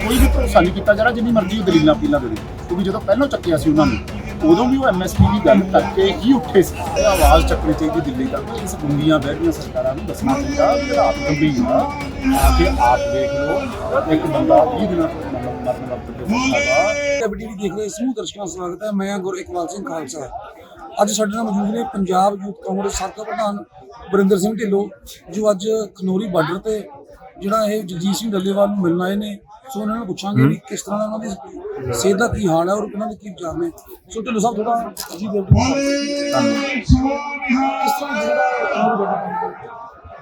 ਕੋਈ ਵੀ ਭਰੋਸਾ ਨਹੀਂ ਕੀਤਾ ਜਾ ਰਿਹਾ ਜਿੰਨੀ ਮਰਜ਼ੀ ਉਹ ਦਲੀਲਾਂ ਪੀਲਾਂ ਦੇ ਦੇ ਕਿਉਂਕਿ ਜਦੋਂ ਪਹਿਲਾਂ ਚੱਕਿਆ ਸੀ ਉਹਨਾਂ ਨੂੰ ਉਦੋਂ ਵੀ ਉਹ ਐਮਐਸਪੀ ਦੀ ਗੱਲ ਕਰਕੇ ਹੀ ਉੱਠੇ ਸੀ ਇਹ ਆਵਾਜ਼ ਚੱਕਣੀ ਚਾਹੀਦੀ ਦਿੱਲੀ ਤੱਕ ਇਸ ਗੁੰਡੀਆਂ ਬਹਿਰੀਆਂ ਸਰਕਾਰਾਂ ਨੂੰ ਦੱਸਣਾ ਚਾਹੀਦਾ ਕਿ ਹਾਲਾਤ ਗੰਭੀਰ ਆ ਆ ਕੇ ਆਪ ਦੇਖ ਲਓ ਇੱਕ ਬੰਦਾ 20 ਦਿਨਾਂ ਤੋਂ ਮਰਨ ਵਰਤ ਦੇ ਸਕਦਾ ਕਬੱਡੀ ਦੇਖ ਰਹੇ ਸਮੂਹ ਦਰਸ਼ਕਾਂ ਦਾ ਸਵਾਗਤ ਹੈ ਮੈਂ ਗੁਰ ਇਕਬਾਲ ਸਿੰਘ ਖਾਲਸਾ ਅੱਜ ਸਾਡੇ ਨਾਲ ਮੌਜੂਦ ਨੇ ਪੰਜਾਬ ਯੂਥ ਕਾਂਗਰਸ ਸਾਬਕਾ ਪ੍ਰਧਾਨ ਬਰਿੰਦਰ ਸਿੰਘ ਢਿੱਲੋਂ ਜੋ ਅੱਜ ਖਨੌਰੀ ਬਾਰਡਰ ਤੇ ਜਿਹੜਾ ਇਹ ਜਗਜੀਤ ਸਿੰਘ ਡੱਲੇਵਾਲ ਨੂੰ ਮਿਲਣ ਆਏ ਨੇ ਸੋ ਉਹਨਾਂ ਨੂੰ ਪੁੱਛਾਂਗੇ ਵੀ ਕਿਸ ਤਰ੍ਹਾਂ ਦਾ ਉਹਨਾਂ ਦੀ ਸਿਹਤ ਦਾ ਕੀ ਹਾਲ ਹੈ ਔਰ ਉਹਨਾਂ ਦੇ ਕੀ ਵਿਚਾਰ ਨੇ ਸੋ ਢਿੱਲੋਂ ਸਾਹਿਬ ਥੋੜਾ ਜੀ ਦੇ ਕਿਸ ਤਰ੍ਹਾਂ ਜਿਹੜਾ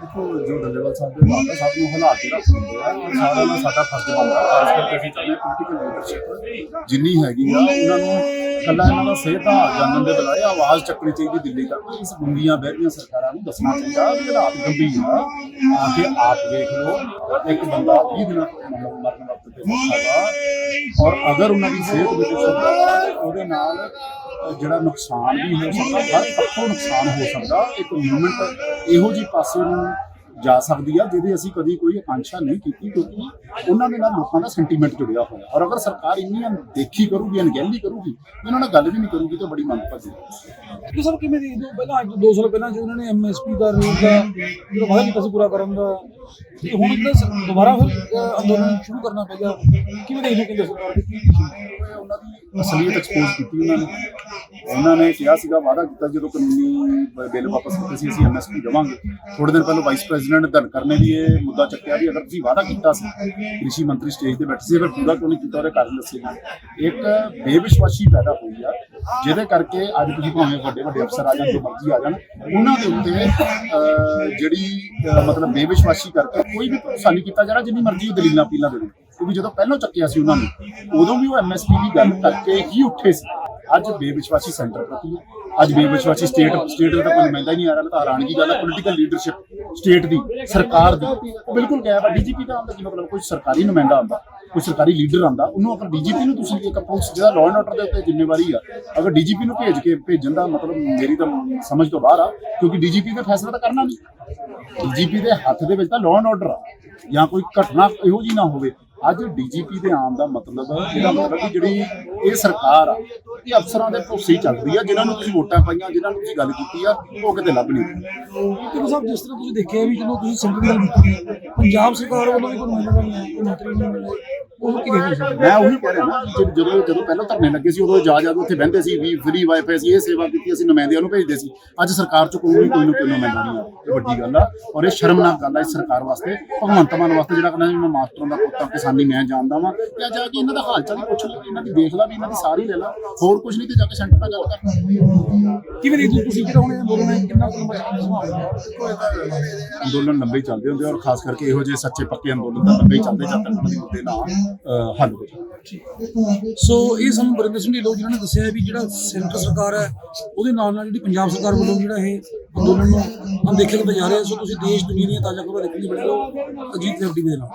ਦੇਖੋ ਜੋ ਡੱਲੇਵਾਲ ਸਾਹਿਬ ਦੇ ਨਾਲ ਸਭ ਨੂੰ ਹਾਲਾਤ ਜਿਹੜਾ ਹੁੰਦੇ ਆ ਉਹ ਸਾਰਿਆਂ ਦਾ ਸਾਡਾ ਫਰਜ਼ ਬਣਦਾ ਖਾਸ ਕਰਕੇ ਅਸੀਂ ਚਾਹੁੰਦੇ ਪੋਲੀਟੀਕਲ ਲੀਡਰਸ਼ਿਪ ਜਿੰਨੀ ਹੈਗੀ ਆ ਉਹਨਾਂ ਨੂੰ ਕੱਲਾ ਇਹਨਾਂ ਦਾ ਸਿਹਤ ਦਾ ਹਾਲ ਜਾਣਨ ਦੇ ਬਜਾਏ ਆਵਾਜ਼ ਚੱਕਣੀ ਚਾਹੀਦੀ ਦਿੱਲੀ ਤੱਕ। ਇਸ ਗੁੰਡੀਆਂ ਬਹਿਰੀਆਂ ਸਰਕਾਰਾਂ ਨੂੰ ਦੱਸਣਾ ਚਾਹੀਦਾ ਕਿ ਹਾਲਾਤ ਗੰਭੀਰ ਆ ਆ ਕੇ ਆਪ ਦੇਖ ਲਓ। ਇੱਕ ਬੰਦਾ 20 ਦਿਨਾਂ ਤੋਂ ਮਤਲਬ ਮਰਨ ਵਰਤ ਦੇ ਸਕਦਾ ਔਰ ਅਗਰ ਉਹਨਾਂ ਦੀ ਸਿਹਤ ਵਿੱਚ ਸੁਧਾਰ ਉਹਦੇ ਨਾਲ ਜਿਹੜਾ ਨੁਕਸਾਨ ਵੀ ਹੋ ਸਕਦਾ ਹਰ ਪੱਖੋਂ ਨੁਕਸਾਨ ਹੋ ਸਕਦਾ, ਇੱਕ ਮੂਵਮੈਂਟ ਇਹੋ ਜੀ ਪਾਸੇ ਨੂੰ ਜਾ ਸਕਦੀ ਆ ਜਿਹਦੀ ਅਸੀਂ ਕਦੀ ਕੋਈ ਆਕਾਂਸ਼ਾ ਨਹੀਂ ਕੀਤੀ ਕਿਉਂਕਿ ਉਹਨਾਂ ਦੇ ਨਾਲ ਲੋਕਾਂ ਦਾ ਸੈਂਟੀਮੈਂਟ ਜੁੜਿਆ ਹੋਇਆ। ਔਰ ਅਗਰ ਸਰਕਾਰ ਇੰਨੀ ਦੇਖੀ ਕਰੂਗੀ ਅਣਗਹਿਲੀ ਕਰੂਗੀ ਉਹਨਾਂ ਨਾਲ ਗੱਲ ਵੀ ਨਹੀਂ ਕਰੂਗੀ ਤਾਂ ਬੜੀ ਮੰਦਭਾਗੀ ਹੈ। ਕਿ ਸਭ ਕਿਵੇਂ ਹੋ ਪਹਿਲਾਂ ਅੱਜ ਤੋਂ 2 ਸਾਲ ਪਹਿਲਾਂ ਜੋ ਉਹਨਾਂ ਨੇ ਐਮਐਸਪੀ ਦਾ ਰੇਟ ਦਾ ਜਿਹੜਾ ਵਾਅਦਾ ਕੀਤਾ ਸੀ ਪੂਰਾ ਕਰਨ ਦਾ ਤੇ ਹੁਣ ਦੁਬਾਰਾ ਫਿਰ ਅੰਦੋਲਨ ਸ਼ੁਰੂ ਕਰਨਾ ਪੈ ਗਿਆ। ਕਿਵੇਂ ਦੇਖਦੇ ਹੋ ਕੇਂਦਰ ਸਰਕਾਰ? ਦੇ ਕੀ ਉਹਨਾਂ ਦੀ ਅਸਲੀਅਤ ਐਕਸਪੋਜ਼ ਕੀਤੀ ਉਹਨਾਂ ਨੇ। ਉਹਨਾਂ ਨੇ ਕਿਹਾ ਸੀਗਾ, ਵਾਅਦਾ ਕੀਤਾ ਜਦੋਂ ਕਾਨੂੰਨੀ ਬਿੱਲ ਵਾਪਸ ਕੀਤੇ ਸੀ, ਅਸੀਂ ਐਮਐਸਪੀ ਦੇਵਾਂਗੇ। ਥੋੜੇ ਦਿਨ ਪਹਿਲਾਂ ਵਾਈਸ ਪ੍ਰੈਜ਼ੀਡੈਂਟ ਧਨਕਰ ਨੇ ਵੀ ਇਹ ਮੁੱਦਾ ਚੱਕਿਆ ਵੀ ਅਗਰ ਤੁਸੀਂ ਵਾਅਦਾ ਕੀਤਾ ਸੀ, ਕ੍ਰਿਸ਼ੀ ਮੰਤਰੀ ਸਟੇਜ ਤੇ ਬੈਠੇ ਸੀ ਫਿਰ ਪੂਰਾ ਕਿਉਂ ਨਹੀਂ ਕੀਤਾ, ਉਹਦੇ ਕਾਰਨ ਦੱਸੇ ਇੱਕ ਬੇਵਿਸ਼ਵਾਸੀ ਪੈਦਾ ਹੋਈ ਆ, ਜਿਹਦੇ ਕਰਕੇ ਅੱਜ ਤੁਸੀਂ ਭਾਵੇਂ ਵੱਡੇ ਵੱਡੇ ਅਫਸਰ ਆ ਜਾਣ, ਜੋ ਮਰਜ਼ੀ ਆ ਜਾਣ, ਉਹਨਾਂ ਦੇ ਉੱਤੇ ਜਿਹੜੀ ਮਤਲਬ ਬੇਵਿਸ਼ਵਾਸੀ ਕਰਕੇ ਕੋਈ ਵੀ ਭਰੋਸਾ ਨਹੀਂ ਕੀਤਾ ਜਾ ਰਿਹਾ, ਜਿੰਨੀ ਮਰਜ਼ੀ ਉਹ ਦਲੀਲਾਂ ਪੀਲਾਂ ਦੇ ਦੇਣ। ਕਿਉਂਕਿ ਜਦੋਂ ਪਹਿਲਾਂ ਚੱਕਿਆ ਸੀ ਉਹਨਾਂ ਨੂੰ, ਉਦੋਂ ਵੀ ਉਹ ਐਮਐਸਪੀ ਦੀ ਗੱਲ ਕਰਕੇ ਹੀ ਉੱਠੇ ਸੀ। ਅੱਜ ਬੇਵਿਸ਼ਵਾਸੀ ਸੈਂਟਰ ਪ੍ਰਤੀ ਅੱਜ ਬੇਵਿਸ਼ਵਾਸੀ ਸਟੇਟ ਸਟੇਟ ਦਾ ਕੋਈ ਨੁਮਾਇੰਦਾ ਹੀ ਨਹੀਂ ਆ ਰਿਹਾ, ਮੈਂ ਤਾਂ ਹੈਰਾਨਗੀ ਗੱਲ ਹੈ ਪੋਲੀਟੀਕਲ ਲੀਡਰਸ਼ਿਪ ਸਟੇਟ ਦੀ, ਸਰਕਾਰ ਦੀ। ਬਿਲਕੁਲ ਗਾਇਬ ਹੈ ਡੀਜੀਪੀ ਦਾ ਆਉਂਦਾ ਕੀ ਮਤਲਬ, ਕੋਈ ਸਰਕਾਰੀ ਨੁਮਾਇੰਦਾ ਆਉਂਦਾ, ਕੋਈ ਸਰਕਾਰੀ ਲੀਡਰ ਆਉਂਦਾ, ਉਹਨੂੰ ਅਗਰ ਡੀਜੀਪੀ ਨੂੰ ਤੁਸੀਂ ਇੱਕ ਪੁਲਿਸ ਜਿਹਦਾ ਲਾਅ ਐਂਡ ਆਰਡਰ ਦੇ ਉੱਤੇ ਜ਼ਿੰਮੇਵਾਰੀ ਆ, ਅਗਰ ਡੀਜੀਪੀ ਨੂੰ ਭੇਜ ਕੇ ਭੇਜਣ ਦਾ ਮਤਲਬ ਮੇਰੀ ਤਾਂ ਸਮਝ ਤੋਂ ਬਾਹਰ ਆ, ਕਿਉਂਕਿ ਡੀਜੀਪੀ ਨੇ ਫੈਸਲਾ ਤਾਂ ਕਰਨਾ ਨਹੀਂ। ਡੀਜੀਪੀ ਦੇ ਹੱਥ ਦੇ ਵਿੱਚ ਤਾਂ ਲਾਅ ਐਂਡ ਆਰਡਰ ਆ, ਜਾਂ ਕੋਈ ਘਟਨਾ ਇਹੋ ਜੀ ਨਾ ਹੋਵੇ ਅੱਜ ਡੀਜੀਪੀ ਦੇ ਆਉਣ ਦਾ ਮਤਲਬ ਇਹਦਾ ਮਤਲਬ ਕਿ ਜਿਹੜੀ ਇਹ ਸਰਕਾਰ ਆ, ਇਹ ਅਫਸਰਾਂ ਦੇ ਭਰੋਸੇ ਹੀ ਚੱਲ ਰਹੀ ਆ, ਜਿਨ੍ਹਾਂ ਨੂੰ ਤੁਸੀਂ ਵੋਟਾਂ ਪਾਈਆਂ, ਜਿਨ੍ਹਾਂ ਨੂੰ ਤੁਸੀਂ ਗੱਲ ਕੀਤੀ ਆ, ਉਹ ਕਿਤੇ ਲੱਭ ਨਹੀਂ ਰਹੇ। ਸਾਹਿਬ, ਜਿਸ ਤਰ੍ਹਾਂ ਤੁਸੀਂ ਦੇਖਿਆ ਵੀ ਜਦੋਂ ਤੁਸੀਂ ਸੈਂਟਰ ਦੀ ਕੀਤੀ, ਪੰਜਾਬ ਸਰਕਾਰ ਵੱਲੋਂ ਵੀ ਕੋਈ ਨੁਮਾਇੰਦਾ ਨਹੀਂ ਮੰਤਰੀ ਨਹੀਂ ਮਿਲੇ ਉਹ ਕੀ ਦੇਖਦੇ ਸੀ ਮੈਂ ਉਹੀ ਕਹਿ ਰਿਹਾ ਨਾ ਕਿ ਜਦ- ਜਦੋਂ ਜਦੋਂ ਪਹਿਲਾਂ ਧਰਨੇ ਲੱਗੇ ਸੀ ਉਦੋਂ ਜਾ ਜਾ ਕੇ ਉੱਥੇ ਬਹਿੰਦੇ ਸੀ ਵੀ ਫ੍ਰੀ ਵਾਈਫਾਈ ਸੀ ਇਹ ਸੇਵਾ ਕੀਤੀ ਅਸੀਂ ਨੁਮਾਇੰਦਿਆਂ ਨੂੰ ਭੇਜਦੇ ਸੀ। ਅੱਜ ਸਰਕਾਰ ਚ ਕੋਈ ਵੀ ਕੋਈ ਨਾ ਕੋਈ ਨੁਮਾਇੰਦਾ ਨਹੀਂ ਆ ਇਹ ਵੱਡੀ ਗੱਲ ਆ। ਔਰ ਇਹ ਸ਼ਰਮਨਾਕ ਗੱਲ ਆ ਇਸ ਸਰਕਾਰ ਵਾਸਤੇ ਭਗਵੰਤ ਮਾਨ ਵਾਸਤੇ ਜਿਹੜਾ ਕਹਿੰਦਾ ਵੀ ਮੈਂ ਮਾਸਟਰਾਂ ਦਾ ਪੁੱਤਾਂ ਕਿਸਾਨੀ ਮੈਂ ਜਾਣਦਾ ਵਾਂ। ਤੇ ਆ ਜਾ ਕੇ ਇਹਨਾਂ ਦਾ ਹਾਲ ਚਾਲ ਹੀ ਪੁੱਛ ਲੈ ਇਹਨਾਂ ਦੀ ਦੇਖ ਲੈ ਵੀ ਇਹਨਾਂ ਦੀ ਸਾਰੀ ਲੈ ਲੈ। ਹੋਰ ਕੁਝ ਨਹੀਂ ਤੇ ਜਾ ਕੇ ਸੈਂਟਰ ਨਾਲ ਗੱਲ ਕਰ। ਕਿਵੇਂ ਦੇਖਦੇ ਹੋ ਤੁਸੀਂ ਜਿਹੜਾ ਹੁਣ ਇਹ ਅੰਦੋਲਨ ਹੈ ਕਿੰਨਾ ਕੁ ਲੰਬਾ ਸੰਭਾਵਨਾ ਅੰਦੋਲਨ ਲੰਬੇ ਹੀ ਚੱਲਦੇ ਹੁੰਦੇ ਆ ਔਰ ਖਾਸ ਕਰਕੇ ਇਹੋ ਜਿਹੇ ਸੱਚੇ ਪੱਕੇ ਅੰਦੋਲਨ ਤਾਂ ਲੰਬੇ ਹੀ ਚੱਲਦੇ ਜਦ ਤੱਕ ਉਹਨਾਂ ਦੀ ਮੁੱਦੇ ਨਾ। ਅਹ, ਹੱਲ ਹੋ ਜਾਣ ਸੋ ਇਹ ਸਾਨੂੰ ਬਰਿੰਦਰ ਸਿੰਘ ਢਿੱਲੋਂ ਜਿਹਨਾਂ ਨੇ ਦੱਸਿਆ ਵੀ ਜਿਹੜਾ ਸੈਂਟਰ ਸਰਕਾਰ ਹੈ, ਉਹਦੇ ਨਾਲ ਨਾਲ ਜਿਹੜੀ ਪੰਜਾਬ ਸਰਕਾਰ ਵੱਲੋਂ ਜਿਹੜਾ ਇਹ ਅੰਦੋਲਨ ਨੂੰ ਅਣਦੇਖੇ ਕੀਤਾ ਜਾ ਰਿਹਾ ਸੋ ਤੁਸੀਂ ਦੇਸ਼, ਦੁਨੀਆ ਦੀਆਂ ਤਾਜ਼ਾ ਖਬਰਾਂ ਦੇਖਣ ਲਈ ਬਣੇ ਰਹੋ। ਅਜੀਤ ਐਫਡੀ ਦੇ ਨਾਲ।